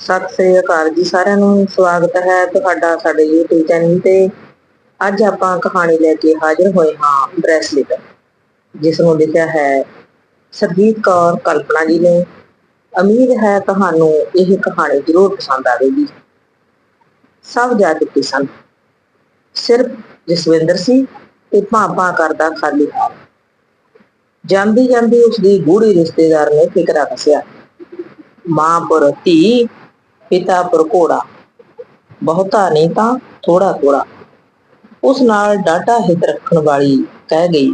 ਸਤਿ ਸ੍ਰੀ ਅਕਾਲ ਜੀ ਸਾਰਿਆਂ ਨੂੰ, ਸਵਾਗਤ ਹੈ ਤੁਹਾਡਾ ਸਾਡੇ YouTube ਚੈਨਲ ਤੇ। ਅੱਜ ਆਪਾਂ ਕਹਾਣੀ ਲੈ ਕੇ ਹਾਜ਼ਰ ਹੋਏ ਹਾਂ ਬ੍ਰੈਸਲੇਟ, ਜਿਸ ਨੂੰ ਲਿਖਿਆ ਹੈ ਸਰਜੀਤ ਕੌਰ ਕਲਪਨਾ ਜੀ ਨੇ। ਉਮੀਦ ਹੈ ਤੁਹਾਨੂੰ ਇਹ ਕਹਾਣੀ ਜ਼ਰੂਰ ਪਸੰਦ ਆਵੇਗੀ। ਸਭ ਜਾ ਚੁੱਕੇ ਸਨ। ਸਿਰਫ ਜਸਵਿੰਦਰ ਸੀ ਤੇ ਭਾਪਾ ਕਰਦਾ ਖਾਲੀ ਹਾਲ। ਜਾਂਦੀ ਜਾਂਦੀ ਉਸ ਦੀ ਗੂੜੀ ਰਿਸ਼ਤੇਦਾਰ ਨੇ ਫਿਕਰਾ ਦੱਸਿਆ, ਮਾਂ ਪਰ ਧੀ ਪਿਤਾ ਪਰ ਘੋੜਾ। ਬਹੁਤਾ ਨਹੀਂ ਤਾਂ ਥੋੜਾ ਥੋੜਾ ਉਸ ਨਾਲ ਡਾਟਾ ਹਿੱਤ ਰੱਖਣ ਵਾਲੀ ਕਹਿ ਗਈ,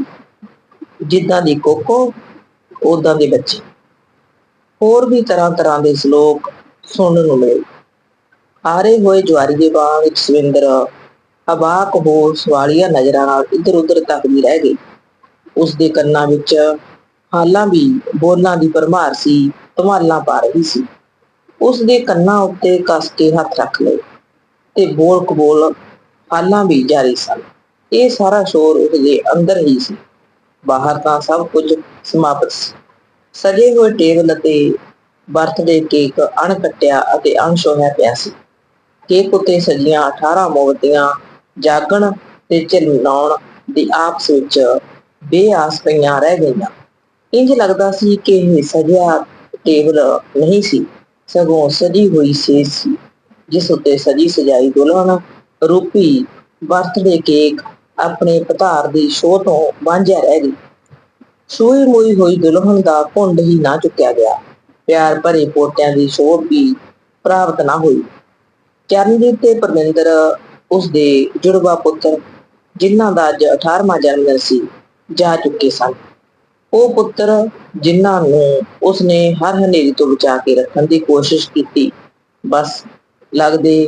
ਜਿੱਦਾਂ ਦੀ ਕੋਕੋ ਉਦਾਂ ਦੇ ਬੱਚੇ। ਹੋਰ ਵੀ ਤਰ੍ਹਾਂ ਤਰ੍ਹਾਂ ਦੇ ਸ਼ਲੋਕ ਸੁਣਨ ਨੂੰ ਮਿਲੇ। ਹਾਰੇ ਹੋਏ ਜਵਾਰੀ ਦੇ ਬਾਗ ਵਿੱਚ ਸਵਿੰਦਰ ਅਬਾਕ ਹੋ ਸਵਾਲੀਆਂ ਨਜ਼ਰਾਂ ਨਾਲ ਇੱਧਰ ਉੱਧਰ ਤੱਕਦੀ ਰਹਿ ਗਈ। ਉਸ ਦੇ ਕੰਨਾਂ ਵਿੱਚ ਹਾਲਾਂ ਵੀ ਬੋਲਾਂ ਦੀ ਭਰਮਾਰ ਸੀ, ਧਮਾਲਾਂ ਪਾ ਰਹੀ ਸੀ। ਉਸ ਦੇ ਕੰਨਾਂ ਉੱਤੇ ਕੱਸ ਕੇ ਹੱਥ ਰੱਖ ਲਏ ਤੇ ਬੋਲ ਕਬੋਲ ਹਾਲਾਂ ਵੀ ਜਾਰੀ ਸਨ। ਇਹ ਸਾਰਾ ਸ਼ੋਰ ਉਸ ਦੇ ਅੰਦਰ ਹੀ ਸੀ। ਬਾਹਰ ਤਾਂ ਸਭ ਕੁਝ ਸਮਾਪਤ ਸੀ। ਸਜੇ ਹੋਏ ਟੇਬਲ ਅਤੇ ਬਰਥਡੇ ਕੇਕ ਅਣਕਟਿਆ ਅਤੇ ਅਣਛੋਹਿਆ ਪਿਆ ਸੀ। ਕੇਕ ਉੱਤੇ ਸਜੀਆਂ 18 ਮੋਮਬੱਤੀਆਂ, ਜਾਗਣ ਤੇ ਚਲਾਉਣ ਦੀ ਆਪਸ ਵਿੱਚ ਬੇਆਸ ਪਈਆਂ ਰਹਿ ਗਈਆਂ। ਇੰਜ ਲੱਗਦਾ ਸੀ ਕਿ ਇਹ ਸਜਿਆ ਟੇਬਲ ਨਹੀਂ ਸੀ। ਸਗੋਂ ਸਜੀ ਹੋਈ ਸੇਜ ਸੀ, ਜਿਸ ਉੱਤੇ ਸਜੀ ਸਜਾਈ ਦੁਲਹਨ ਰੂਪੀ ਬਰਥਡੇ ਕੇਕ ਆਪਣੇ ਪਤਾਰ ਦੀ ਸ਼ੋਅ ਤੋਂ ਵਾਂਝਿਆ ਰਹਿ ਗਈ। ਸੂਈ ਮੂਈ ਹੋਈ ਦੁਲਹਨ ਦਾ ਘੁੰਡ ਹੀ ਨਾ ਚੁੱਕਿਆ ਗਿਆ। ਪਿਆਰ ਭਰੇ ਪੋਟਿਆਂ ਦੀ ਸ਼ੋਭ ਵੀ ਪ੍ਰਾਪਤ ਨਾ ਹੋਈ। ਚਰਨਜੀਤ ਤੇ ਪਰਮਿੰਦਰ ਉਸ ਦੇ ਜੁੜਵਾ ਪੁੱਤਰ, ਜਿਨ੍ਹਾਂ ਦਾ ਅੱਜ 18ਵਾਂ ਜਨਮ ਦਿਨ ਸੀ, ਜਾ ਚੁੱਕੇ ਸਨ। ਉਹ ਪੁੱਤਰ ਜਿਨ੍ਹਾਂ ਨੂੰ ਉਸਨੇ ਹਰ ਹਨੇਰੀ ਤੋਂ ਬਚਾ ਕੇ ਰੱਖਣ ਦੀ ਕੋਸ਼ਿਸ਼ ਕੀਤੀ। ਬਸ ਲੱਗਦੇ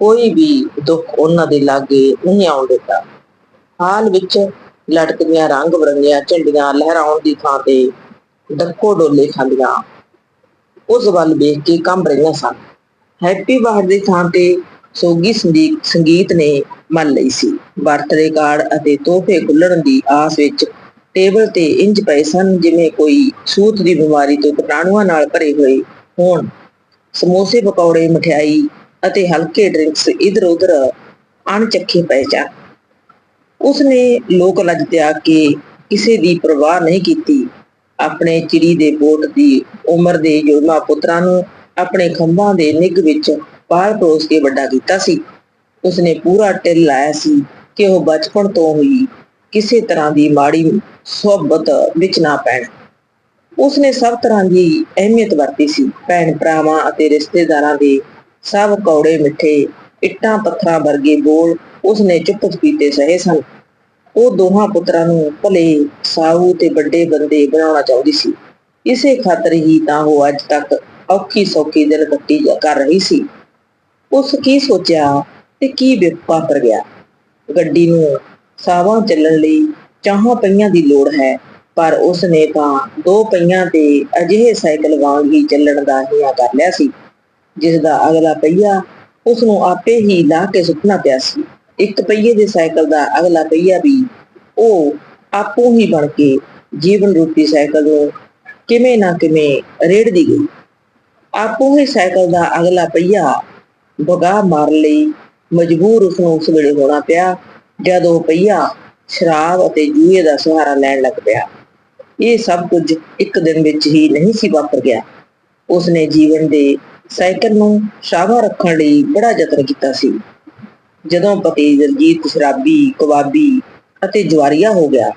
ਕੋਈ ਵੀ ਦੁੱਖ ਉਹਨਾਂ ਦੇ ਲਾਗੇ ਨਹੀਂ ਆਉਣ ਦਿੱਤਾ। ਹਾਲ ਵਿੱਚ ਲਟਕਦੀਆਂ, ਰੰਗ ਬਰੰਗੀਆਂ ਝੰਡੀਆਂ ਲਹਿਰਾਉਣ ਦੀ ਥਾਂ ਤੇ ਡੱਕੋ ਡੋਲੇ ਖਾਂਦੀਆਂ। ਉਸ ਵੱਲ ਵੇਖ ਕੇ ਕੰਬ ਰਹੀਆਂ ਸਨ। ਹੈਪੀ ਬਰਥਡੇ ਦੀ ਥਾਂ ਤੇ ਸੋਗੀ ਸੰਗੀਤ ਸੰਗੀਤ ਨੇ ਮੰਨ ਲਈ ਸੀ। ਬਰਥਡੇ ਕਾਰਡ ਅਤੇ ਤੋਹਫੇ ਖੁੱਲਣ ਦੀ ਆਸ ਵਿੱਚ ਟੇਬਲ ਤੇ ਇੰਜ ਪਏ ਸਨ ਜਿਵੇਂ ਕੋਈ ਸੂਤ ਦੀ ਬਿਮਾਰੀ ਤੋਂ ਕੀਟਾਣੂਆਂ ਨਾਲ ਭਰੇ ਹੋਏ ਹੋਣ। ਸਮੋਸੇ, ਪਕੌੜੇ, ਮਠਿਆਈ ਅਤੇ ਹਲਕੇ ਡਰਿੰਕਸ ਇਧਰ ਉਧਰ ਅਣਚੱਖੇ ਪਏ ਜਾ। ਉਸਨੇ ਲੋਕ ਲੱਜ ਤਿਆਗ ਕੇ ਕਿਸੇ ਦੀ ਪਰਵਾਹ ਨਹੀਂ ਕੀਤੀ। ਆਪਣੇ ਚਿੜੀ ਦੇ ਬੋਟ ਦੀ ਉਮਰ ਦੇ ਯੋਮਾ ਪੁੱਤਰਾਂ ਨੂੰ ਆਪਣੇ ਖੰਭਾਂ ਦੇ ਨਿੱਘ ਵਿੱਚ ਪਾਲ ਪਰੋਸ ਕੇ ਵੱਡਾ ਕੀਤਾ ਸੀ। ਉਸਨੇ ਪੂਰਾ ਟਿਲ ਲਾਇਆ ਸੀ ਕਿ ਉਹ ਬਚਪਨ ਤੋਂ ਹੀ ਕਿਸੇ ਤਰ੍ਹਾਂ ਦੀ ਮਾੜੀ ਸੋਬਤ ਵਿੱਚ ਨਾ ਪੈਣ। ਉਸਨੇ ਸਭ ਤਰ੍ਹਾਂ ਦੀ ਅਹਿਮੀਅਤ ਵਰਤੀ ਸੀ। ਭੈਣ ਭਰਾਵਾਂ ਅਤੇ ਰਿਸ਼ਤੇਦਾਰਾਂ ਦੇ ਸਭ ਕੌੜੇ ਮਿੱਠੇ ਇੱਟਾਂ ਪੱਥਰਾਂ ਵਰਗੇ ਬੋਲ ਉਸਨੇ ਚੁੱਪ ਚਪੀਤੇ ਸਹੇ ਸਨ। ਉਹ ਦੋਹਾਂ ਪੁੱਤਰਾਂ ਨੂੰ ਭਲੇ ਸਾਊ ਤੇ ਵੱਡੇ ਬੰਦੇ ਬਣਾਉਣਾ ਚਾਹੁੰਦੀ ਸੀ। ਇਸੇ ਖਾਤਰ ਹੀ ਤਾਂ ਉਹ ਅੱਜ ਤੱਕ ਔਖੀ ਸੌਖੀ ਦਿਨ ਕੱਟੀ ਕਰ ਰਹੀ ਸੀ। ਉਸ ਕੀ ਸੋਚਿਆ ਤੇ ਕੀ ਵਿਪਾਤਰ ਗਿਆ। ਗੱਡੀ ਨੂੰ ਸਾਵਾਂ ਚੱਲਣ ਲਈ ਚਾਹਾਂ ਪਈਆਂ ਦੀ ਲੋੜ ਹੈ, ਪਰ ਉਸ ਨੇ ਤਾਂ ਦੋ ਪਈਆਂ ਤੇ ਅਜਿਹੇ ਸਾਈਕਲ ਵਾਂਗ ਹੀ ਚੱਲਣ ਦਾ ਹਿਆ ਕਰ ਲਿਆ ਸੀ, ਜਿਸ ਦਾ ਅਗਲਾ ਪਹੀਆ ਉਸ ਨੂੰ ਆਪੇ ਹੀ ਲਾ ਕੇ ਸੁੱਟਣਾ ਪਿਆ ਸੀ। ਇੱਕ ਪਹੀਏ ਦੇ ਸਾਈਕਲ ਦਾ ਅਗਲਾ ਪਹੀਆ ਵੀ ਉਹ ਆਪੋ ਹੀ ਬਣ ਕੇ ਜੀਵਨ ਰੂਪੀ ਸਾਈਕਲ ਨੂੰ ਕਿਵੇਂ ਨਾ ਕਿਵੇਂ ਰੇੜਦੀ ਗਈ। ਆਪੋ ਹੀ ਸਾਈਕਲ ਦਾ ਅਗਲਾ ਪਹੀਆ ਬਗਾ ਮਾਰ ਲਈ ਮਜਬੂਰ ਉਸ ਨੂੰ ਉਸ ਵੇਲੇ ਹੋਣਾ ਪਿਆ ਜਦ ਉਹ ਪਹੀਆ ਸ਼ਰਾਬ ਅਤੇ ਜੂਏ ਦਾ ਸਹਾਰਾ ਲੈਣ ਲੱਗ ਪਿਆ। ਇਹ ਸਭ ਕੁਝ ਇੱਕ ਦਿਨ ਵਿੱਚ ਹੀ ਨਹੀਂ ਸੀ ਵਾਪਰ ਗਿਆ। ਉਸਨੇ ਜੀਵਨ ਦੇ ਸਾਈਕਲ ਨੂੰ ਸ਼ਾਵਾ ਰੱਖਣ ਲਈ ਬੜਾ ਯਤਨ ਕੀਤਾ ਸੀ। ਜਦੋਂ ਪਤੀ ਜਰਜੀਤ ਸ਼ਰਾਬੀ, ਕਬਾਬੀ ਅਤੇ ਜਵਾਰੀਆ ਹੋ ਗਿਆ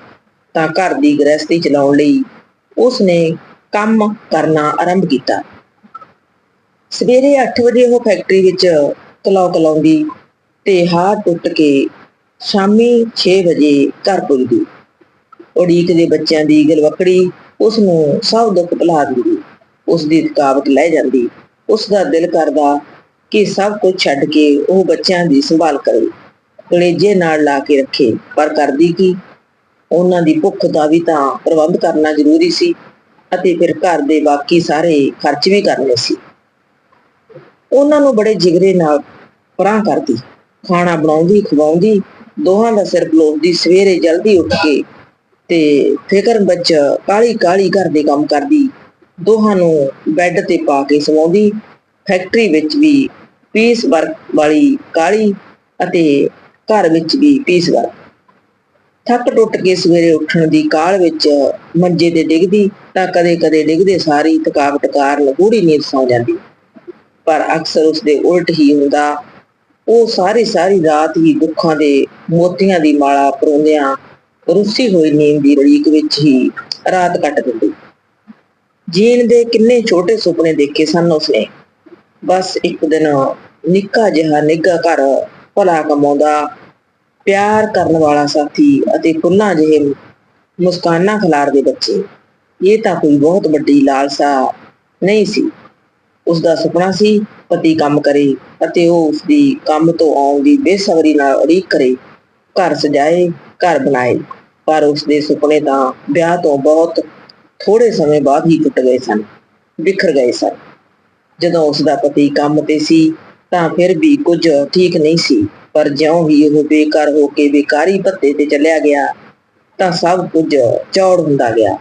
ਤਾਂ ਘਰ ਦੀ ਗ੍ਰਸਤੀ ਚਲਾਉਣ ਲਈ ਉਸਨੇ ਕੰਮ ਕਰਨਾ ਆਰੰਭ ਕੀਤਾ। ਸਵੇਰੇ 8 ਵਜੇ ਉਹ ਫੈਕਟਰੀ ਵਿੱਚ ਕਲੌ ਕਲਾਉਂਦੀ ਤੇ ਹਾਰ ਟੁੱਟ ਕੇ ਸ਼ਾਮੀ 6 ਵਜੇ ਘਰ ਪੁੱਜਦੀ। ਉਡੀਕ ਦੇ ਬੱਚਿਆਂ ਦੀ ਗਲਵਕੜੀ ਉਸ ਨੂੰ ਸਭ ਦੁੱਖ ਭੁਲਾ ਦਿੰਦੀ। ਉਸ ਦੀ ਥਕਾਵਟ ਲੈ ਜਾਂਦੀ। ਉਸ ਦਾ ਦਿਲ ਕਰਦਾ ਕਿ ਸਭ ਕੁਝ ਛੱਡ ਕੇ ਉਹ ਬੱਚਿਆਂ ਦੀ ਸੰਭਾਲ ਕਰੇ। ਕਲੇਜੇ ਨਾਲ ਲਾ ਕੇ ਰੱਖੇ। ਪਰ ਕਰਦੀ ਕੀ? ਉਹਨਾਂ ਦੀ ਭੁੱਖ ਦਾ ਵੀ ਤਾਂ ਪ੍ਰਬੰਧ ਕਰਨਾ ਜ਼ਰੂਰੀ ਸੀ ਅਤੇ ਫਿਰ ਘਰ ਦੇ ਬਾਕੀ ਸਾਰੇ ਖਰਚ ਵੀ ਕਰਨੇ ਸੀ। ਉਹਨਾਂ ਨੂੰ ਬੜੇ ਜਿਗਰੇ ਨਾਲ ਪਰਾਂ ਕਰਦੀ। ਖਾਣਾ ਬਣਾਉਂਦੀ, ਖਵਾਉਂਦੀ ਦੋਹਾਂ ਦਾ ਸਿਰ ਬਲੋਦੀ, ਸਵੇਰੇ ਜਲਦੀ ਉੱਠ ਕੇ ਤੇ ਫਿਕਰ ਵਿੱਚ ਕਾਲੀ ਕਾਲੀ ਘਰ ਦੇ ਕੰਮ ਕਰਦੀ। ਦੋਹਾਂ ਨੂੰ ਬੈੱਡ ਤੇ ਪਾ ਕੇ ਸਵਾਉਂਦੀ। ਫੈਕਟਰੀ ਵਿੱਚ ਵੀ ਪੀਸ ਵਰਕ ਵਾਲੀ ਕਾਲੀ ਅਤੇ ਘਰ ਵਿੱਚ ਵੀ ਪੀਸ ਵਰਕ। ਥੱਕ ਟੁੱਟ ਕੇ ਸਵੇਰੇ ਉੱਠਣ ਦੀ ਕਾਲ ਵਿੱਚ ਮੰਜੇ ਤੇ ਡਿੱਗਦੀ ਤਾਂ ਕਦੇ-ਕਦੇ ਡਿੱਗਦੇ ਸਾਰੀ ਥਕਾਵਟ ਕਾਰਨ ਗੂੜੀ ਨੀਂਦ ਸੌ ਜਾਂਦੀ। ਪਰ ਅਕਸਰ ਉਸਦੇ ਉਲਟ ਹੀ ਹੁੰਦਾ ਉਹ ਸਾਰੀ ਸਾਰੀ ਰਾਤ ਹੀ ਦੁੱਖਾਂ ਦੇ ਮੋਤੀਆਂ ਦੀ ਮਾਲਾ ਪਰੋਂਦਿਆਂ ਰੁੱਸੀ ਹੋਈ ਨੀਂਦ ਦੀ ਰੜੀਕ ਵਿੱਚ ਹੀ ਰਾਤ ਕੱਟ ਦਿੰਦੀ। ਜੀਣ ਦੇ ਕਿੰਨੇ ਛੋਟੇ ਸੁਪਨੇ ਦੇਖੇ ਸਨ ਉਸਨੇ। ਬਸ ਇੱਕ ਦਿਨ ਨਿੱਕਾ ਜਿਹਾ ਨਿੱਘਾ ਘਰ ਭਲਾ ਕਮਾਉਂਦਾ, ਪਿਆਰ ਕਰਨ ਵਾਲਾ ਸਾਥੀ ਅਤੇ ਫੁੱਲਾਂ ਜਿਹੇ ਮੁਸਕਾਨਾਂ ਖਿਲਾਰਦੇ ਬੱਚੇ। ਇਹ ਤਾਂ ਕੋਈ ਬਹੁਤ ਵੱਡੀ ਲਾਲਸਾ ਨਹੀਂ ਸੀ। ਉਸ ਦਾ ਸੁਪਨਾ ਸੀ ਪਤੀ ਕੰਮ ਕਰੇ ਅਤੇ ਉਹ ਉਸ ਦੀ ਕੰਮ ਤੋਂ ਆਉਣ ਦੀ ਬੇਸਬਰੀ ਨਾਲ ਉਡੀਕ ਕਰੇ। ਘਰ ਸਜਾਏ, ਘਰ ਬਣਾਏ, ਪਰ ਉਸ ਦੇ ਸੁਪਨੇ ਤਾਂ ਵਿਆਹ ਤੋਂ ਬਹੁਤ ਥੋੜੇ ਸਮੇਂ ਬਾਅਦ ਹੀ ਟੁੱਟ ਗਏ ਸਨ ਵਿਖਰ ਗਏ ਸਨ। ਜਦੋਂ ਉਸ ਦਾ ਪਤੀ ਕੰਮ ਤੇ ਸੀ, ਤਾਂ ਫਿਰ ਵੀ ਕੁਝ ਠੀਕ ਨਹੀਂ ਸੀ, ਪਰ ਜਿਉਂ ਹੀ ਉਹ ਬੇਕਾਰ ਹੋ ਕੇ ਬੇਕਾਰੀ ਭੱਤੇ ਤੇ ਚੱਲਿਆ ਗਿਆ, ਤਾਂ ਸਭ ਕੁਝ ਚੌੜ ਹੁੰਦਾ ਗਿਆ।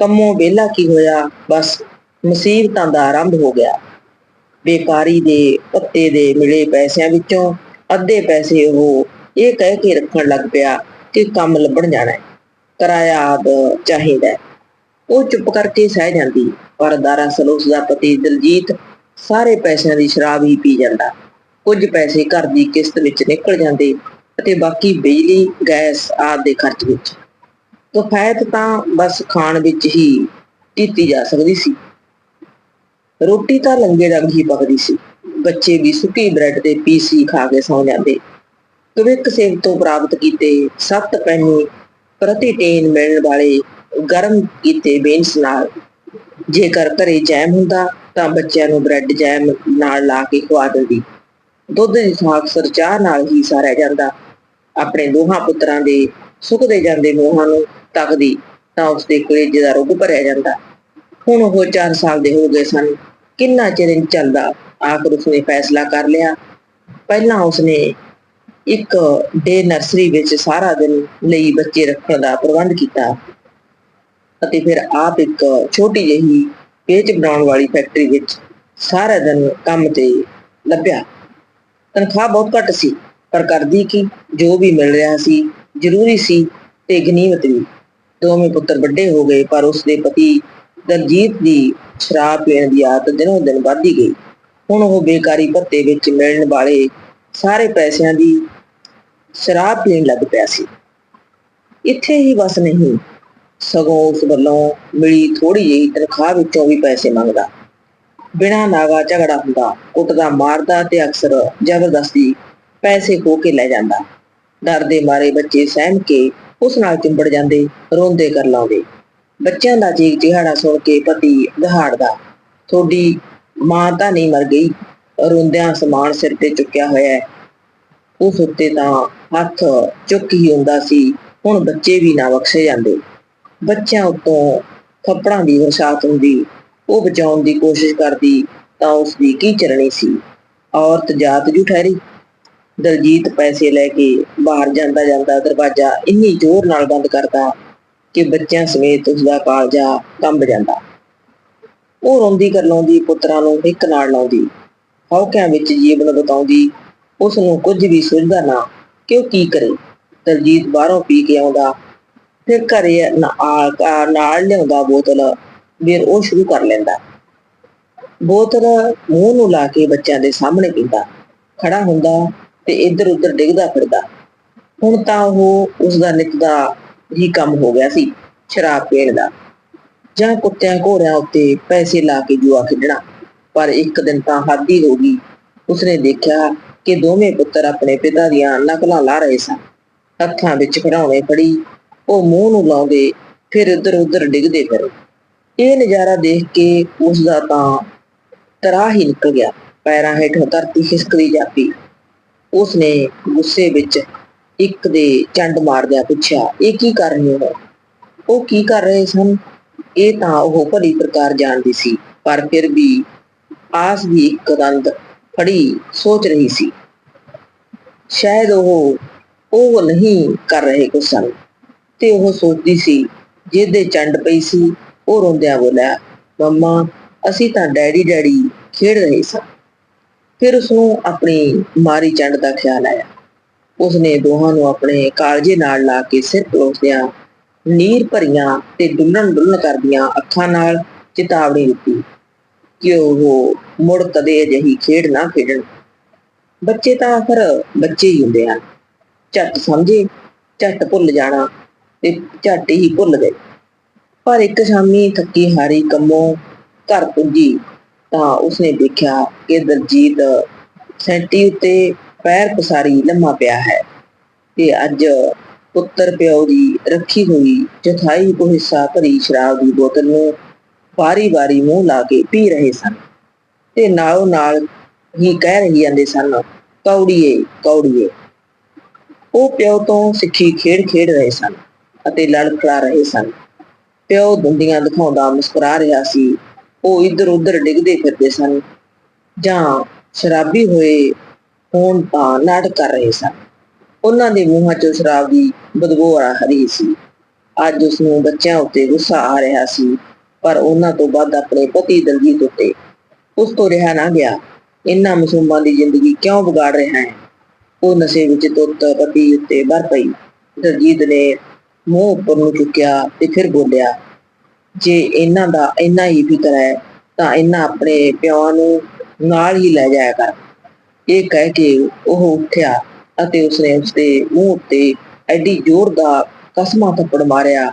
ਕੰਮੋਂ ਵਿਹਲਾ ਕੀ ਹੋਇਆ, ਬਸ ਮੁਸੀਬਤਾਂ ਦਾ ਆਰੰਭ ਹੋ ਗਿਆ। ਬੇਕਾਰੀ ਦੇ ਪੱਤੇ ਦੇ ਮਿਲੇ ਪੈਸਿਆਂ ਵਿੱਚੋਂ ਅੱਧੇ ਪੈਸੇ ਉਹ ਇਹ ਕਹਿ ਕੇ ਰੱਖਣ ਲੱਗ ਪਿਆ ਕਿ ਕੰਮ ਲੱਭਣ ਜਾਣਾ ਹੈ, ਕਿਰਾਇਆ ਆਦ ਚਾਹੀਦਾ ਉਹ ਚੁੱਪ ਕਰਕੇ ਸਹਿ ਜਾਂਦੀ, ਪਰ ਦਰਅਸਲ ਉਸ ਦਾ ਪਤੀ ਦਿਲਜੀਤ ਸਾਰੇ ਪੈਸਿਆਂ ਦੀ ਸ਼ਰਾਬ ਹੀ ਪੀ ਜਾਂਦਾ। ਕੁਝ ਪੈਸੇ ਘਰ ਦੀ ਕਿਸ਼ਤ ਵਿੱਚ ਨਿਕਲ ਜਾਂਦੇ ਅਤੇ ਬਾਕੀ ਬਿਜਲੀ, ਗੈਸ ਆਦਿ ਦੇ ਖਰਚ ਵਿੱਚ। ਕਿਫਾਇਤ ਤਾਂ ਬਸ ਖਾਣ ਵਿੱਚ ਹੀ ਕੀਤੀ ਜਾ ਸਕਦੀ ਸੀ। ਰੋਟੀ ਤਾਂ ਲੰਗੇ ਰੰਗ ਹੀ ਪਕਦੀ ਸੀ। ਬੱਚੇ ਵੀ ਸੁੱਕੀ ਬ੍ਰੈਡ ਦੇ ਹੀ ਖਾ ਕੇ ਸੌਂ ਜਾਂਦੇ। ਕਵਿਕ ਸੇਵ ਤੋਂ ਪ੍ਰਾਪਤ ਕੀਤੇ ਸੱਤ ਪੈਨੀ ਪ੍ਰਤੀ ਟੇਨ ਮਿਲਣ ਵਾਲੇ ਗਰਮ ਕੀਤੇ ਬੇਨਸ ਨਾਲ। ਜੇਕਰ ਘਰੇ ਜੈਮ ਹੁੰਦਾ, ਤਾਂ ਬੱਚਿਆਂ ਨੂੰ ਬ੍ਰੈਡ ਜੈਮ ਨਾਲ ਲਾ ਕੇ ਖਵਾ ਦਿੰਦੀ। ਦੁੱਧ ਦੀ ਸਾਖ ਅਕਸਰ ਚਾਹ ਨਾਲ ਹੀ ਸਾਰਿਆ ਜਾਂਦਾ। ਆਪਣੇ ਦੋਹਾਂ ਪੁੱਤਰਾਂ ਦੇ ਸੁੱਕਦੇ ਜਾਂਦੇ ਮੋਹਾਂ ਨੂੰ ਤੱਕਦੀ, ਤਾਂ ਉਸਦੇ ਕਲੇਜੇ ਦਾ ਰੁੱਗ ਭਰਿਆ ਜਾਂਦਾ। ਹੁਣ ਉਹ 4 ਸਾਲ ਦੇ ਹੋ ਗਏ ਸਨ। ਕਿੰਨਾ ਚਿਰ ਚੱਲਦਾ? ਆਖਰ ਉਸਨੇ ਫੈਸਲਾ ਕਰ ਲਿਆ। ਪਹਿਲਾਂ ਉਸਨੇ ਇੱਕ ਡੇ ਨਰਸਰੀ ਵਿੱਚ ਸਾਰਾ ਦਿਨ ਲਈ ਬੱਚੇ ਰੱਖਣ ਦਾ ਪ੍ਰਬੰਧ ਕੀਤਾ ਅਤੇ ਫਿਰ ਆਪ ਇੱਕ ਛੋਟੀ ਜਿਹੀ ਪੇਚ ਬਣਾਉਣ ਵਾਲੀ ਫੈਕਟਰੀ ਵਿੱਚ ਸਾਰਾ ਦਿਨ ਕੰਮ ਤੇ ਲੱਭਿਆ। ਤਨਖਾਹ ਬਹੁਤ ਘੱਟ ਸੀ, ਪਰ ਕਰਦੀ ਕਿ, ਜੋ ਵੀ ਮਿਲ ਰਿਹਾ ਸੀ, ਜ਼ਰੂਰੀ ਸੀ ਤੇ ਗਨੀਮਤ ਵੀ। ਦੋਵੇਂ ਪੁੱਤਰ ਵੱਡੇ ਹੋ ਗਏ, ਪਰ ਉਸਦੇ ਪਤੀ ਦਲਜੀਤ ਦੀ ਸ਼ਰਾਬ ਪੀਣ ਦੀ ਆਦਤ ਦਿਨੋਂ ਦਿਨ ਵੱਧਦੀ ਗਈ। ਹੁਣ ਉਹ ਬੇਕਾਰੀ ਭੱਤੇ ਵਿੱਚ ਮਿਲਣ ਵਾਲੇ ਸਾਰੇ ਪੈਸਿਆਂ ਦੀ ਸ਼ਰਾਬ ਪੀਣ ਲੱਗ ਪਿਆ ਸੀ। ਇੱਥੇ ਹੀ ਬਸ ਨਹੀਂ, ਸਗੋਂ ਉਸ ਵੱਲੋਂ ਮਿਲੀ ਥੋੜੀ ਜਿਹੀ ਤਨਖਾਹ ਵਿੱਚੋਂ ਵੀ ਪੈਸੇ ਮੰਗਦਾ। ਬਿਨਾਂ ਨਾਗਾ ਝਗੜਾ ਹੁੰਦਾ, ਕੁੱਟਦਾ, ਮਾਰਦਾ ਤੇ ਅਕਸਰ ਜ਼ਬਰਦਸਤੀ ਪੈਸੇ ਖੋ ਕੇ ਲੈ ਜਾਂਦਾ। ਡਰ ਦੇ ਮਾਰੇ ਬੱਚੇ ਸਹਿਮ ਕੇ ਉਸ ਨਾਲ ਚਿੰਬੜ ਜਾਂਦੇ, ਰੋਂਦੇ ਕਰ ਲਾਉਂਦੇ। ਬੱਚਿਆਂ ਦਾ ਚੀਕ ਚਿਹਾੜਾ ਸੁਣ ਕੇ ਪਤੀ ਦਹਾੜਦਾ। ਤੁਹਾਡੀ ਮਾਂ ਤਾਂ ਨਹੀਂ ਮਰ ਗਈ, ਰੋਂਦਿਆਂ ਸਮਾਨ ਸਿਰ ਤੇ ਚੁੱਕਿਆ ਹੋਇਆ ਹੈ। ਉਸ ਉੱਤੇ ਤਾਂ ਹੱਥ ਚੁੱਕ ਹੀ ਹੁੰਦਾ ਸੀ, ਹੁਣ ਬੱਚੇ ਵੀ ਨਾ ਬਖਸ਼ੇ ਜਾਂਦੇ। ਬੱਚਿਆਂ ਉੱਤੋਂ ਥੱਪੜਾਂ ਦੀ ਵਰਸ਼ਾਤ ਹੁੰਦੀ, ਉਹ ਬਚਾਉਣ ਦੀ ਕੋਸ਼ਿਸ਼ ਕਰਦੀ ਤਾਂ ਉਸ ਦੀ ਕੀ ਚਰਣੀ ਸੀ? ਔਰਤ ਜਾਤ ਜੂ ਠਹਿਰੀ। ਦਲਜੀਤ ਪੈਸੇ ਲੈ ਕੇ ਬਾਹਰ ਜਾਂਦਾ ਜਾਂਦਾ ਦਰਵਾਜ਼ਾ ਇੰਨੀ ਜ਼ੋਰ ਨਾਲ ਬੰਦ ਕਰਦਾ ਕਿ ਬੱਚਿਆਂ ਸਮੇਤ ਉਸ ਦਾ ਕਾਲਜਾ ਕੰਬ ਜਾਂਦਾ। ਉਹ ਰੋਂਦੀ ਕਰ ਲਾਉਂਦੀ ਪੁੱਤਰਾਂ ਨੂੰ ਇੱਕ ਨਾਲ ਲਾਉਂਦੀ। ਹੌਕਿਆਂ ਵਿੱਚ ਜੀਵਨ ਬਤਾਉਂਦੀ। ਉਸ ਨੂੰ ਕੁਝ ਵੀ ਸੁਝਦਾ ਨਾ ਕਿ ਉਹ ਕੀ ਕਰੇ। ਦਲਜੀਤ ਬਾਹਰੋਂ ਪੀ ਕੇ ਆਉਂਦਾ। ਫਿਰ ਘਰੇ ਨਾਲ ਲਿਆਉਂਦਾ ਬੋਤਲ। ਫਿਰ ਉਹ ਸ਼ੁਰੂ ਕਰ ਲੈਂਦਾ। ਬੋਤਲ ਮੂੰਹ ਨੂੰ ਲਾ ਕੇ ਬੱਚਿਆਂ ਦੇ ਸਾਹਮਣੇ ਪੀਂਦਾ। ਖੜਾ ਹੁੰਦਾ ਤੇ ਇੱਧਰ ਉੱਧਰ ਡਿੱਗਦਾ ਫਿਰਦਾ। ਹੁਣ ਤਾਂ ਉਹ ਉਸ ਦਾ ਨਿੱਤ ਦਾ ਹੀ ਕੰਮ ਹੋ ਗਿਆ ਸੀ ਸ਼ਰਾਬ ਪੀਣ ਦਾ। ਜਾਂ ਕੁੱਤਿਆਂ ਘੋੜਿਆਂ ਉੱਤੇ ਪੈਸੇ ਲਾ ਕੇ ਜੂਆ ਖੇਡਣਾ। ਪਰ ਇੱਕ ਦਿਨ ਤਾਂ ਹੱਦ ਹੀ ਹੋ ਗਈ। ਉਸਨੇ ਦੇਖਿਆ ਕਿ ਦੋਵੇਂ ਪੁੱਤਰ ਆਪਣੇ ਪਿਤਾ ਦੀਆਂ ਨਕਲਾਂ ਲਾ ਰਹੇ ਸਨ। ਹੱਥਾਂ ਵਿੱਚ ਖੜਾਉਣੇ ਫੜੀ, ਉਹ ਮੂੰਹ ਨੂੰ ਲਾਉਂਦੇ ਫਿਰ ਇੱਧਰ ਉੱਧਰ ਡਿੱਗਦੇ ਫਿਰੇ। ਇਹ ਨਜ਼ਾਰਾ ਦੇਖ ਕੇ ਉਸ ਦਾ ਤਾਂ ਤਰਾ ਹੀ ਨਿਕਲ ਗਿਆ। ਪੈਰਾਂ ਹੇਠੋਂ ਧਰਤੀ ਖਿਸਕਦੀ ਜਾਪੀ। ਉਸਨੇ ਗੁੱਸੇ ਵਿੱਚ ਇੱਕ ਦੇ ਚੰਡ ਮਾਰਦਿਆਂ ਪੁੱਛਿਆ, ਇਹ ਕੀ ਕਰ ਰਹੇ ਹੋ? ਉਹ ਕੀ ਕਰ ਰਹੇ ਸਨ? ਇਹ ਤਾਂ ਉਹ ਭਲੀ ਪ੍ਰਕਾਰ ਜਾਣਦੀ ਸੀ, ਪਰ ਫਿਰ ਵੀ ਆਸ ਦੀ ਇੱਕ ਦੰਦ ਫੜੀ ਸੋਚ ਰਹੀ ਸੀ। ਸ਼ਾਇਦ ਉਹ ਉਹ ਨਹੀਂ ਕਰ ਰਹੇ ਕੁਛ ਸਨ। ਤੇ ਉਹ ਸੋਚਦੀ ਸੀ, ਜਿਹਦੇ ਚੰਡ ਪਈ ਸੀ, ਉਹ ਰੋਂਦਿਆਂ ਬੋਲਿਆ, ਮੰਮਾ, ਅਸੀਂ ਤਾਂ ਡੈਡੀ ਡੈਡੀ ਖੇਡ ਰਹੇ ਸਾਂ। ਫਿਰ ਉਸਨੂੰ ਆਪਣੀ ਮਾਰੀ ਚੰਡ ਦਾ ਖਿਆਲ ਆਇਆ। ਉਸਨੇ ਦੋਹਾਂ ਨੂੰ ਆਪਣੇ ਕਾਲਜੇ ਨਾਲ ਲਾ ਕੇ ਸਿਰ ਪਲੋਸਦਿਆਂ ਨੀਰ ਭਰੀਆਂ ਤੇ ਡੁੱਲਣ ਡੁੱਲਣ ਕਰਦੀਆਂ ਅੱਖਾਂ ਨਾਲ ਚੇਤਾਵਨੀ ਦਿੱਤੀ ਕਿ ਉਹ ਮੁੜ ਕਦੇ ਅਜਿਹੀ ਖੇਡ ਨਾ ਖੇਡਣ। ਬੱਚੇ ਤਾਂ ਆਖਰ ਬੱਚੇ ਹੀ ਹੁੰਦੇ ਹਨ। ਝੱਟ ਸਮਝੇ, ਝੱਟ ਭੁੱਲ ਜਾਣਾ ਤੇ ਝੱਟ ਹੀ ਭੁੱਲ ਗਏ। ਪਰ ਇੱਕ ਸ਼ਾਮੀ ਥੱਕੀ ਹਾਰੀ ਕੰਮੋਂ ਘਰ ਪੁੱਜੀ ਤਾਂ ਉਸਨੇ ਦੇਖਿਆ ਕਿ ਦਲਜੀਤ ਸੈਂਟੀ ਉੱਤੇ ਪੈਰ ਪਸਾਰੀ ਲੰਮਾ ਪਿਆ ਹੈ ਤੇ ਅੱਜ ਪੁੱਤਰ ਪਿਓ ਦੀ ਰੱਖੀ ਹੋਈ ਚਥਾਈ ਕੋ ਹਿੱਸਾ ਭਰੀ ਸ਼ਰਾਬ ਦੀ ਬੋਤਲ ਨੂੰ ਵਾਰੀ-ਵਾਰੀ ਮੂੰਹ ਲਾ ਕੇ ਪੀ ਰਹੇ ਸਨ ਤੇ ਨਾਲੋਂ ਨਾਲ ਹੀ ਕਹਿ ਰਹੀ ਜਾਂਦੇ ਸਨ, ਕੌੜੀਏ ਕੌੜੀਏ। ਉਹ ਪਿਓ ਤੋਂ ਸਿੱਖੀ ਖੇਡ ਖੇਡ ਰਹੇ ਸਨ ਅਤੇ ਲੜ ਖੜਾ ਰਹੇ ਸਨ। ਪਿਓ ਦੁੰਦੀਆਂ ਦਿਖਾਉਂਦਾ ਮੁਸਕਰਾ ਰਿਹਾ ਸੀ। ਉਹ ਇੱਧਰ ਉੱਧਰ ਡਿੱਗਦੇ ਫਿਰਦੇ ਸਨ ਜਾਂ ਸ਼ਰਾਬੀ ਹੋਏ ਹੋਣ ਤਾਂ ਨਾਟਕ ਕਰ ਰਹੇ ਸਨ। ਉਹਨਾਂ ਦੇ ਮੂੰਹਾਂ 'ਚੋਂ ਸ਼ਰਾਬ ਦੀ ਬਦਬੂ ਆ ਰਹੀ ਸੀ। ਅੱਜ ਉਸ ਨੂੰ ਬੱਚਿਆਂ ਉੱਤੇ ਗੁੱਸਾ ਆ ਰਿਹਾ ਸੀ, ਪਰ ਉਹਨਾਂ ਤੋਂ ਵੱਧ ਆਪਣੇ ਪਤੀ ਦਲਜੀਤ ਉੱਤੇ ਉਸ ਤੋਂ ਰਿਹਾ ਨਾ ਗਿਆ। ਇਹਨਾਂ ਮਸੂਮਾਂ ਦੀ ਜ਼ਿੰਦਗੀ ਕਿਉਂ ਵਿਗਾੜ ਰਿਹਾ ਹੈ? ਉਹ ਨਸ਼ੇ ਵਿੱਚ ਤੁੱਤ ਪਤੀ ਉੱਤੇ ਵਰ ਪਈ। ਦਲਜੀਤ ਨੇ ਮੂੰਹ ਉੱਪਰ ਨੂੰ ਚੁੱਕਿਆ ਤੇ ਫਿਰ ਬੋਲਿਆ, ਜੇ ਇਹਨਾਂ ਦਾ ਇੰਨਾ ਹੀ ਫਿਕਰ ਹੈ, ਤਾਂ ਇਹਨਾਂ ਆਪਣੇ ਪਿਓ ਨੂੰ ਨਾਲ ਹੀ ਲੈ ਜਾਇਆ ਕਰ। ਇਹ ਕਹਿ ਕੇ ਉਹ ਉੱਠਿਆ ਅਤੇ ਉਸਨੇ ਉਸਦੇ ਮੂੰਹ ਉੱਤੇ ਐਡੀ ਜ਼ੋਰ ਦਾ ਕਸਮਾ ਥੱਪੜ ਮਾਰਿਆ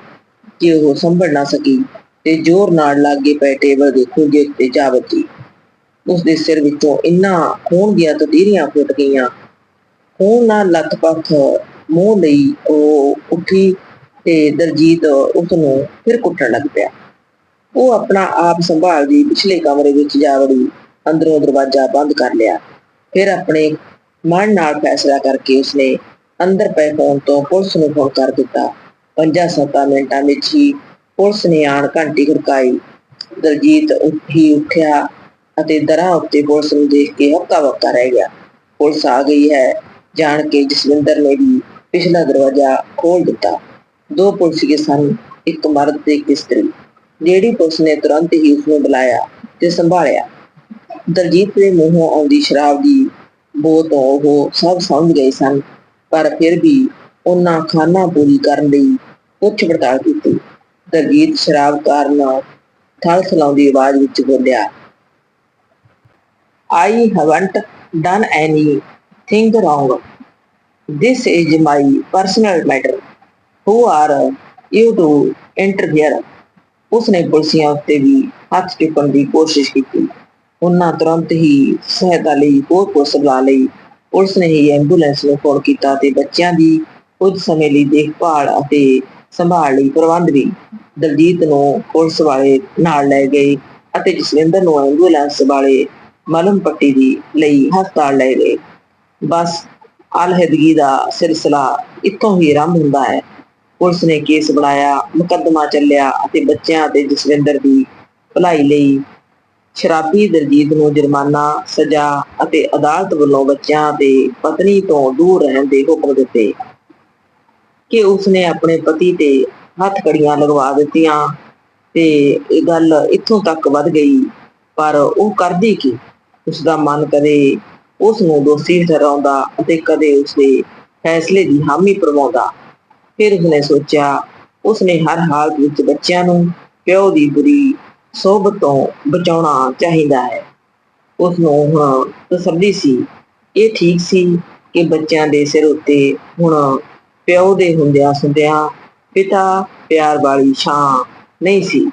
ਕਿ ਉਹ ਸੰਭਲ ਨਾ ਸਕੀ ਤੇ ਜ਼ੋਰ ਨਾਲ ਲਾਗੇ ਪਏ ਟੇਬਲ ਦੇ ਖੁੰਝੇ ਉੱਤੇ ਜਾ ਵੱਜੀ। ਉਸਦੇ ਸਿਰ ਵਿੱਚੋਂ ਇੰਨਾ ਖੂਨ ਦੀਆਂ ਤਦੀਰੀਆਂ ਫੁੱਟ ਗਈਆਂ। ਖੂਨ ਨਾਲ ਲੱਤ-ਪੱਥ ਮੂੰਹ ਲਈ ਉਹ ਉੱਠੀ ਤੇ ਦਰਜੀਤ ਉਸ ਨੂੰ ਫਿਰ ਕੁੱਟਣ ਲੱਗ ਪਿਆ। ਉਹ ਆਪਣਾ ਆਪ ਸੰਭਾਲਦੀ ਪਿਛਲੇ ਕਮਰੇ ਵਿੱਚ ਜਾ ਵੜੀ ਅੰਦਰੋਂ ਦਰਵਾਜ਼ਾ ਬੰਦ ਕਰ ਲਿਆ। ਫਿਰ ਆਪਣੇ ਮਨ ਨਾਲ ਫੈਸਲਾ ਕਰਕੇ ਉਸਨੇ ਅੰਦਰ ਪਏ ਫੋਨ ਤੋਂ ਪੁਲਿਸ ਨੂੰ ਫੋਨ ਕਰ ਦਿੱਤਾ। ਪੰਜਾਂ ਸੱਤਾਂ ਮਿੰਟਾਂ ਵਿੱਚ ਹੀ ਪੁਲਿਸ ਨੇ ਆਣ ਘੰਟੀ ਖੜਕਾਈ। ਦਲਜੀਤ ਉੱਠੀ ਉੱਠਿਆ ਅਤੇ ਦਰਾਂ ਉੱਤੇ ਪੁਲਿਸ ਨੂੰ ਦੇਖ ਕੇ ਹੱਕਾ ਬੱਕਾ ਰਹਿ ਗਿਆ। ਪੁਲਿਸ ਆ ਗਈ ਹੈ, ਜਾਣ ਕੇ ਜਸਵਿੰਦਰ ਨੇ ਵੀ ਪਿਛਲਾ ਦਰਵਾਜ਼ਾ ਖੋਲ ਦਿੱਤਾ। ਦੋ ਪੁਲਿਸੀਏ ਸਨ, ਇੱਕ ਮਰਦ ਤੇ ਇੱਕ ਇਸਤਰੀ। ਜਿਹੜੀ ਪੁਲਿਸ ਨੇ ਤੁਰੰਤ ਹੀ ਉਸ ਨੂੰ ਬੁਲਾਇਆ ਤੇ ਸੰਭਾਲਿਆ। ਦਲਜੀਤ ਦੇ ਮੂੰਹੋਂ ਆਉਂਦੀ ਸ਼ਰਾਬ ਦੀ ਬੋ ਤੋਂ ਉਹ ਸਭ ਸਮਝ ਗਏ ਸਨ, ਪਰ ਫਿਰ ਵੀ ਉਹਨਾਂ ਖਾਨਾ ਪੂਰੀ ਕਰਨ ਲਈ ਪੁੱਛ ਪੜਤਾਲ ਕੀਤੀ ਦਲਜੀਤ ਸ਼ਰਾਬ ਕਾਰਨ ਥਲ ਥਲਾਉਂਦੀ ਆਵਾਜ਼ ਵਿੱਚ ਬੋਲਿਆ, I haven't done anything wrong. This is my personal matter. Who are you to interfere? ਉਸਨੇ ਪੁਲਸੀਆਂ ਉੱਤੇ ਵੀ ਹੱਥ ਚੁੱਕਣ ਦੀ ਕੋਸ਼ਿਸ਼ ਕੀਤੀ ਉਹਨਾਂ ਤੁਰੰਤ ਹੀ ਸਹਾਇਤਾ ਲਈ ਹੋਰ ਪੁਲਿਸ ਬੁਲਾ ਲਈ। ਪੁਲਿਸ ਨੇ ਹੀ ਐਂਬੂਲੈਂਸ ਨੂੰ ਫੋਨ ਕੀਤਾ ਤੇ ਬੱਚਿਆਂ ਦੀ ਕੁਝ ਸਮੇਂ ਲਈ ਦੇਖਭਾਲ ਅਤੇ ਸੰਭਾਲ ਲਈ ਪ੍ਰਬੰਧ ਵੀ ਦਲਜੀਤ ਨੂੰ ਪੁਲਿਸ ਵਾਲੇ ਨਾਲ ਲੈ ਗਏ ਅਤੇ ਜਸਵਿੰਦਰ ਨੂੰ ਐਂਬੂਲੈਂਸ ਵਾਲੇ ਮਲਮ ਪੱਟੀ ਦੀ ਲਈ ਹਸਪਤਾਲ ਲੈ ਗਏ। ਬਸ ਅਲਹਿਦਗੀ ਦਾ ਸਿਲਸਿਲਾ ਇੱਥੋਂ ਹੀ ਆਰੰਭ ਹੁੰਦਾ ਹੈ। ਪੁਲਿਸ ਨੇ ਕੇਸ ਬਣਾਇਆ, ਮੁਕੱਦਮਾ ਚੱਲਿਆ ਅਤੇ ਬੱਚਿਆਂ ਅਤੇ ਜਸਵਿੰਦਰ ਦੀ ਭਲਾਈ ਲਈ ਸ਼ਰਾਬੀ ਦਲਜੀਤ ਨੂੰ ਜੁਰਮਾਨਾ, ਸਜ਼ਾ ਅਤੇ ਅਦਾਲਤ ਵੱਲੋਂ ਬੱਚਿਆਂ ਤੇ ਪਤਨੀ ਤੋਂ ਦੂਰ ਰਹਿਣ ਦੇ ਹੁਕਮ ਦਿੱਤੇ। ਕਿ ਉਸਨੇ ਆਪਣੇ ਪਤੀ ਤੇ ਹੱਥ ਕੜੀਆਂ ਲਗਵਾ ਦਿੱਤੀਆਂ ਤੇ ਇਹ ਗੱਲ ਇੱਥੋਂ ਤੱਕ ਵੱਧ ਗਈ, ਪਰ ਉਹ ਕਰਦੀ ਕੀ? ਉਸ ਦਾ ਮਨ ਕਦੇ ਉਸ ਨੂੰ ਦੋਸ਼ੀ ਠਹਿਰਾਉਂਦਾ ਅਤੇ ਕਦੇ ਉਸਦੇ ਫੈਸਲੇ ਦੀ ਹਾਮੀ ਭਰਵਾਉਂਦਾ ਫਿਰ ਉਸਨੇ ਸੋਚਿਆ, ਉਸਨੇ ਹਰ ਹਾਲਤ ਵਿੱਚ ਬੱਚਿਆਂ ਨੂੰ ਪਿਓ ਦੀ ਬੁਰੀ ਸੋਭ ਤੋਂ ਬਚਾਉਣਾ ਚਾਹੀਦਾ ਹੈ। ਉਸ ਨੂੰ ਹੁਣ ਤਸੱਲੀ ਸੀ। ਇਹ ਠੀਕ ਸੀ ਕਿ ਬੱਚਿਆਂ ਦੇ ਸਿਰ ਉੱਤੇ ਹੁਣ ਪਿਓ ਦੇ ਹੁੰਦਿਆਂ ਸੁੰਦਿਆਂ ਪਿਤਾ ਪਿਆਰ ਵਾਲੀ ਛਾਂ ਨਹੀਂ ਸੀ।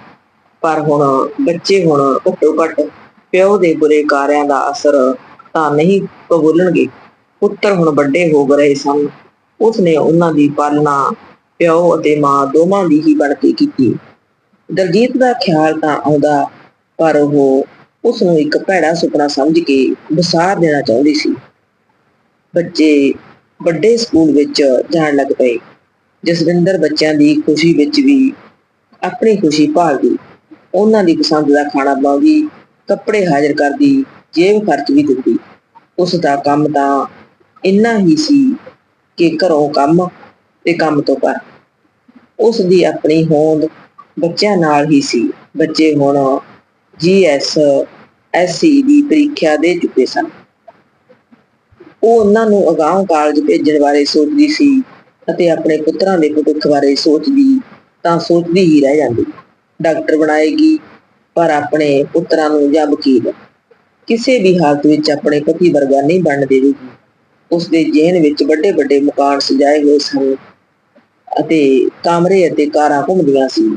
ਪਰ ਹੁਣ ਬੱਚੇ ਹੁਣ ਘੱਟੋ ਘੱਟ ਪਿਓ ਦੇ ਬੁਰੇ ਕਾਰਿਆਂ ਦਾ ਅਸਰ ਤਾਂ ਨਹੀਂ ਕਬੂਲਣਗੇ। ਪੁੱਤਰ ਹੁਣ ਵੱਡੇ ਹੋ ਰਹੇ ਸਨ। ਉਸਨੇ ਉਹਨਾਂ ਦੀ ਪਾਲਣਾ ਪਿਓ ਅਤੇ ਮਾਂ ਦੋਵਾਂ ਦੀ ਹੀ ਬਣ ਕੇ ਕੀਤੀ। ਦਲਜੀਤ ਦਾ ਖਿਆਲ ਤਾਂ ਆਉਂਦਾ, ਪਰ ਉਹ ਉਸ ਨੂੰ ਇੱਕ ਭੈੜਾ ਸੁਪਨਾ ਸਮਝ ਕੇ ਵਿਸਾਰ ਦੇਣਾ ਚਾਹੁੰਦੀ ਸੀ। ਬੱਚੇ ਵੱਡੇ ਸਕੂਲ ਵਿੱਚ ਜਾਣ ਲੱਗ ਪਏ ਜਸਵਿੰਦਰ ਬੱਚਿਆਂ ਦੀ ਖੁਸ਼ੀ ਵਿੱਚ ਵੀ ਆਪਣੀ ਖੁਸ਼ੀ ਭਾਲਦੀ ਉਹਨਾਂ ਦੀ ਪਸੰਦ ਦਾ ਖਾਣਾ ਬਣਾਉਂਦੀ ਕੱਪੜੇ ਹਾਜ਼ਰ ਕਰਦੀ, ਜੇਬ ਖਰਚ ਵੀ ਦਿੰਦੀ। ਉਸ ਦਾ ਕੰਮ ਤਾਂ ਇੰਨਾ ਹੀ ਸੀ ਕਿ ਘਰੋਂ ਕੰਮ ਤੇ ਕੰਮ ਤੋਂ ਘਰ ਉਸ ਦੀ ਆਪਣੀ ਹੋਂਦ ਬੱਚਿਆਂ ਨਾਲ ਹੀ ਸੀ। ਬੱਚੇ ਹੁਣ ਜੀਐਸ ਐਸਸੀ ਦੀ ਪ੍ਰੀਖਿਆ ਦੇ ਚੁੱਕੇ ਸਨ। ਉਹ ਉਹਨਾਂ ਨੂੰ ਅਗਾਂਹ ਕਾਲਜ ਭੇਜਣ ਬਾਰੇ ਸੋਚਦੀ ਸੀ ਅਤੇ ਆਪਣੇ ਪੁੱਤਰਾਂ ਦੇ ਭਵਿੱਖ ਬਾਰੇ ਸੋਚਦੀ ਤਾਂ ਸੋਚਦੀ ਹੀ ਰਹਿ ਜਾਂਦੀ। ਡਾਕਟਰ ਬਣਾਏਗੀ, ਪਰ ਆਪਣੇ ਪੁੱਤਰਾਂ ਨੂੰ ਜਾਂ ਵਕੀਲ ਕਿਸੇ ਵੀ ਹਾਲਤ ਵਿੱਚ ਆਪਣੇ ਪਤੀ ਵਰਗਾ ਨਹੀਂ ਬਣਨ ਦੇਵੇਗੀ। ਉਸ ਦੇ ਜੇਨ ਵਿੱਚ ਵੱਡੇ ਵੱਡੇ ਮਕਾਨ ਸਜਾਏ ਹੋਏ ਸਨ ਅਤੇ ਕਮਰੇ ਅਤੇ ਕਾਰਾਂ ਘੁੰਮਦੀਆਂ ਸੀ।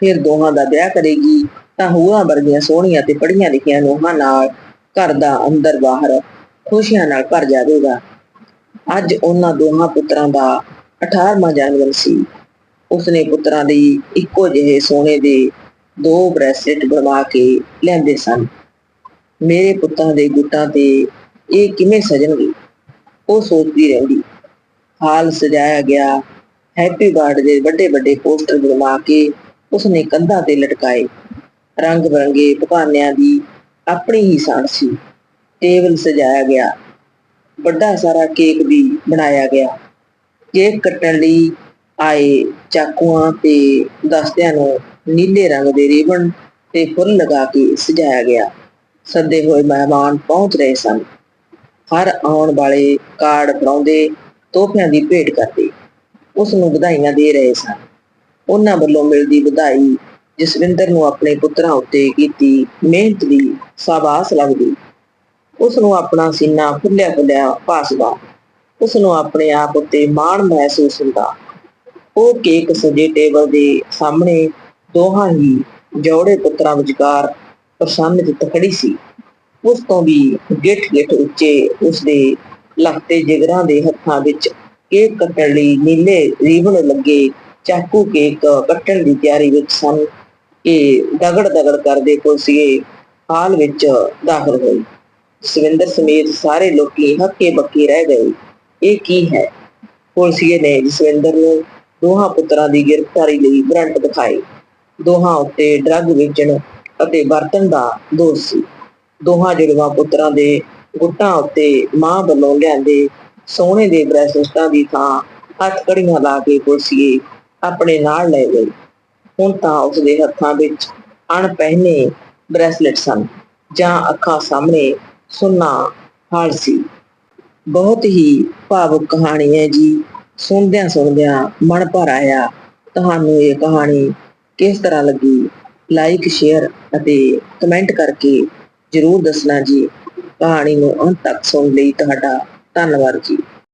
ਫਿਰ ਦੋਹਾਂ ਦਾ ਵਿਆਹ ਕਰੇਗੀ, ਤਾਂ ਹੋਰਾਂ ਵਰਗੀਆਂ ਸੋਹਣੀਆਂ ਤੇ ਪੜ੍ਹੀਆਂ ਲਿਖੀਆਂ ਨੂੰਹਾਂ ਨਾਲ ਘਰ ਦਾ ਅੰਦਰ ਬਾਹਰ ਖੁਸ਼ੀਆਂ ਨਾਲ ਭਰ ਜਾਵੇਗਾ। ਅੱਜ ਉਹਨਾਂ ਦੋਹਾਂ ਪੁੱਤਰਾਂ ਦਾ 18ਵਾਂ ਜਨਮ ਸੀ। ਉਸਨੇ ਪੁੱਤਰਾਂ ਲਈ ਇੱਕੋ ਜਿਹੇ ਸੋਨੇ ਦੇ ਦੋ ਬ੍ਰੈਸਲੇਟ ਬਣਵਾ ਕੇ ਲੈਂਦੇ ਸਨ। ਮੇਰੇ ਪੁੱਤਾਂ ਦੇ ਗੁੱਟਾਂ ਤੇ ਇਹ ਕਿਵੇਂ ਸਜਣਗੇ? ਉਹ ਸੋਚਦੀ ਰਹਿੰਦੀ। ਹਾਲ ਸਜਾਇਆ ਗਿਆ ਹੈਪੀ ਬਰਥਡੇ ਦੇ ਵੱਡੇ ਵੱਡੇ ਪੋਸਟਰ ਬਣਵਾ ਕੇ ਉਸਨੇ ਕੰਧਾਂ ਤੇ ਲਟਕਾਏ। ਰੰਗ ਬਰੰਗੇ ਪਕਾਨਿਆਂ ਦੀ ਆਪਣੀ ਹੀ ਸਾਂਝ ਸੀ। ਟੇਬਲ ਸਜਾਇਆ ਗਿਆ। ਵੱਡਾ ਸਾਰਾ ਕੇਕ ਵੀ ਬਣਾਇਆ ਗਿਆ। ਕੇਕ ਕੱਟਣ ਲਈ ਆਏ ਚਾਕੂਆਂ ਤੇ ਦਸਤਿਆਂ ਨੂੰ ਨੀਲੇ ਰੰਗ ਦੇ ਰਿਬਨ ਤੇ ਫੁੱਲ ਲਗਾ ਕੇ ਸਜਾਇਆ ਗਿਆ। ਸੱਦੇ ਹੋਏ ਮਹਿਮਾਨ ਪਹੁੰਚ ਰਹੇ ਸਨ। ਹਰ ਆਉਣ ਵਾਲੇ ਕਾਰਡ ਬਣਾਉਂਦੇ ਤੋਹਫਿਆਂ ਦੀ ਭੇਟ ਕਰਦੇ। ਉਸ ਨੂੰ ਵਧਾਈਆਂ ਦੇ ਰਹੇ ਸਨ। ਉਹਨਾਂ ਵੱਲੋਂ ਮਿਲਦੀ ਵਧਾਈ ਜਸਵਿੰਦਰ ਨੂੰ ਆਪਣੇ ਪੁੱਤਰਾਂ ਉੱਤੇ ਕੀਤੀ ਮਿਹਨਤ ਦੀ ਸਾਬਾਸ ਲੱਗਦੀ। ਉਸ ਨੂੰ ਆਪਣਾ ਸੀਨਾ ਫੁੱਲਿਆ ਫੁੱਲਿਆ ਭਾਸਦਾ ਉਸ ਨੂੰ ਆਪਣੇ ਆਪ ਉੱਤੇ ਮਾਣ ਮਹਿਸੂਸ ਹੁੰਦਾ। ਉਹ ਕੇਕ ਸਜੇ ਟੇਬਲ ਦੇ ਸਾਹਮਣੇ ਦੋਹਾਂ ਹੀ ਜੋੜੇ ਪੁੱਤਰਾਂ ਵਿਚਕਾਰ ਪ੍ਰਸੰਨਿਤ ਖੜੀ ਸੀ। ਉਸ ਤੋਂ ਵੀ ਗਿੱਠ ਗਿੱਠ ਉੱਚੇ ਉਸ ਦੇ ਲਖਤੇ ਜਿਗਰਾਂ ਦੇ ਹੱਥਾਂ ਵਿੱਚ ਕੇਕ ਕੱਟਣ ਲਈ ਨੀਲੇ ਰੀਬਨ ਲੱਗੇ ਚਾਕੂ ਕੇਕ ਕੱਟਣ ਦੀ ਤਿਆਰੀ ਵਿੱਚ ਸਨ ਕਿ ਦਗੜ ਦਗੜ ਕਰਦੇ ਪੁਲਸੀਏ ਹਾਲ ਵਿੱਚ ਦਾਖਲ ਹੋਏ। ਸਵਿੰਦਰ ਸਮੇਤ ਸਾਰੇ ਲੋਕੀ ਹੱਕੇ ਬੱਕੇ ਰਹਿ ਗਏ। ਇਹ ਕੀ ਹੈ? ਪੁਲਸੀਏ ਨੇ ਜਸਵਿੰਦਰ ਨੂੰ ਦੋਹਾਂ ਪੁੱਤਰਾਂ ਦੀ ਗ੍ਰਿਫਤਾਰੀ ਲਈ ਵਾਰੰਟ ਦਿਖਾਏ। ਦੋਹਾਂ ਉੱਤੇ ਡਰੱਗ ਵੇਚਣ ਅਤੇ ਵਰਤਣ ਦਾ ਦੋਸ਼ ਸੀ। ਦੋਹਾਂ ਜੁੜਵਾ ਪੁੱਤਰਾਂ ਦੇ ਗੁੱਟਾਂ ਉੱਤੇ ਮਾਂ ਵੱਲੋਂ ਲਿਆਂਦੇ ਸੋਨੇ ਦੇ ਬ੍ਰੈਸਲੇਟਾਂ ਦੀ ਥਾਂ ਹੱਥ ਕੜੀਆਂ ਲਾ ਕੇ ਪੁਲਸੀਏ ਆਪਣੇ ਨਾਲ ਲੈ ਗਈ ਹੁਣ ਤਾਂ ਉਸ ਦੇ ਹੱਥਾਂ ਵਿੱਚ ਅਣਪਹਿਨੇ ਬ੍ਰੈਸਲੇਟ ਸਨ, ਜਾਂ ਅੱਖਾਂ ਸਾਹਮਣੇ ਸੁੰਨਾ ਹਾਲ ਸੀ। ਬਹੁਤ ਹੀ ਭਾਵੁਕ ਕਹਾਣੀ ਹੈ ਜੀ, ਸੁਣਦਿਆਂ ਸੁਣਦਿਆਂ ਮਨ ਭਰ ਆਇਆ, ਤੁਹਾਨੂੰ ਇਹ ਕਹਾਣੀ ਕਿਸ ਤਰ੍ਹਾਂ ਲੱਗੀ? ਲਾਈਕ ਸ਼ੇਅਰ ਅਤੇ ਕਮੈਂਟ ਕਰਕੇ ਜਰੂਰ ਦੱਸਣਾ ਜੀ। ਕਹਾਣੀ ਨੂੰ ਅੰਤ ਤੱਕ ਸੁਣ ਲਈ ਤੁਹਾਡਾ ਧੰਨਵਾਦ ਜੀ।